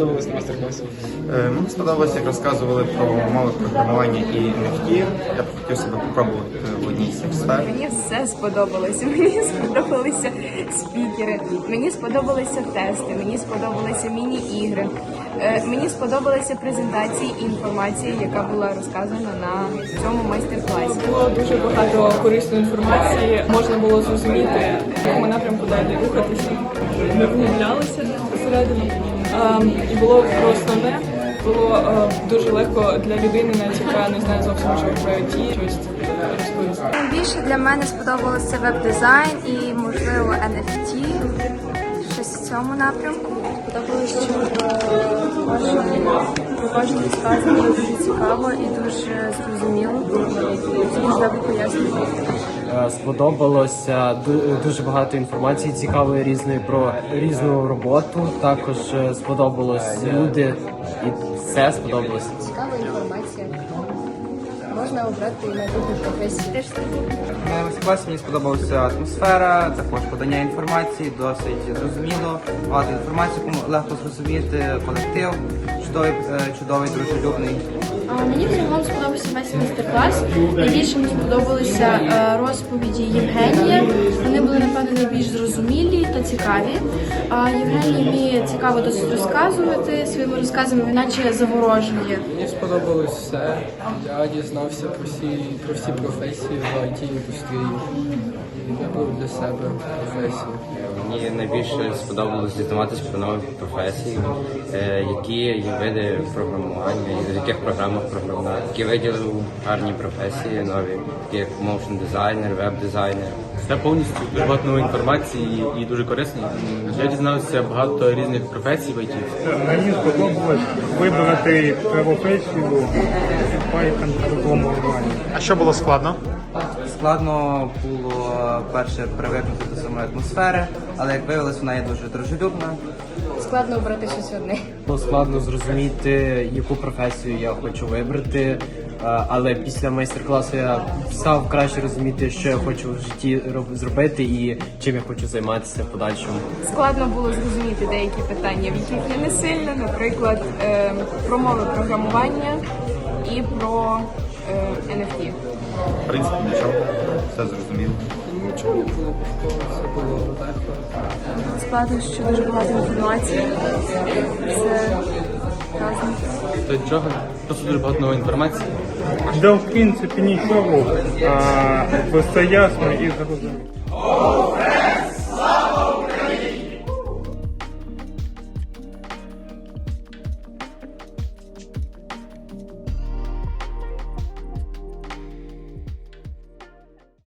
сподобалось на мастер-класі? Е, Мені сподобалось, як розказували про мови програмування і NFT. Я б хотів себе попробувати в одній з цих сфер. Мені все сподобалося. Мені сподобалися спікери, мені сподобалися тести, мені сподобалися міні-ігри. Е, Мені сподобалися презентації і інформація, яка була розказана на цьому майстер-класі. Було дуже багато корисної інформації. Можна було зрозуміти, в якому напрямку далі рухатися. Ми вгублялися всередину. Ем, І було про основне. Було е, дуже легко для людини, навіть яка не знає зовсім що про IT, щось розповісти. Найбільше для мене сподобалося веб-дизайн і, можливо, NFT. Щось в цьому напрямку. Про про кожну було дуже цікаво і дуже зрозуміло. Можливо пояснювати. пояснити. Сподобалося ду- дуже багато інформації цікавої різної про різну роботу. Також е, сподобалось люди і все сподобалося. Цікава інформація. Можна обрати майбутню професію. На майстер-класі мені сподобалася атмосфера, також подання інформації, досить зрозуміло, багато інформації, кому легко зрозуміти, колектив, чудовий, е, чудовий, дружелюбний. Мені загалом сподобався весь майстер-клас. Найбільше мені сподобалися е, розповіді Євгенія. Вони були напевно найбільш зрозумілі цікаві. Євгеній вміє цікаво досить розказувати своїми розказами, він наче заворожує. Мені сподобалось все. Я дізнався про всі, про всі професії в IT-індустрії. Вибрав для себе професію. Мені найбільше сподобалось дізнаватися про нові професії, е, які є види програмування, в яких програмах програмувати, які виділили гарні професії нові, як motion дизайнер, веб-дизайнер. Це повністю багато нової інформації і дуже корисний. Я дізнався багато різних професій в IT. Мені сподобалось вибрати професію Python програмування. А що було складно? Складно було перше привикнути до самої атмосфери, але як виявилось, вона є дуже дружелюбна. Складно обрати щось одне. Було складно зрозуміти, яку професію я хочу вибрати. е, Але після майстер-класу я став краще розуміти, що я хочу в житті роб- зробити і чим я хочу займатися в подальшому. Складно було зрозуміти деякі питання, в яких я не сильна, наприклад, е, про мови програмування і про е, NFT. В принципі, нічого, все зрозуміло. Нічого не було все було легко. Складно, що дуже багато інформації. Все разом. То нічого, просто дуже багато нової інформації. Да, в принципі, нічого. А, все ясно і зрозуміло.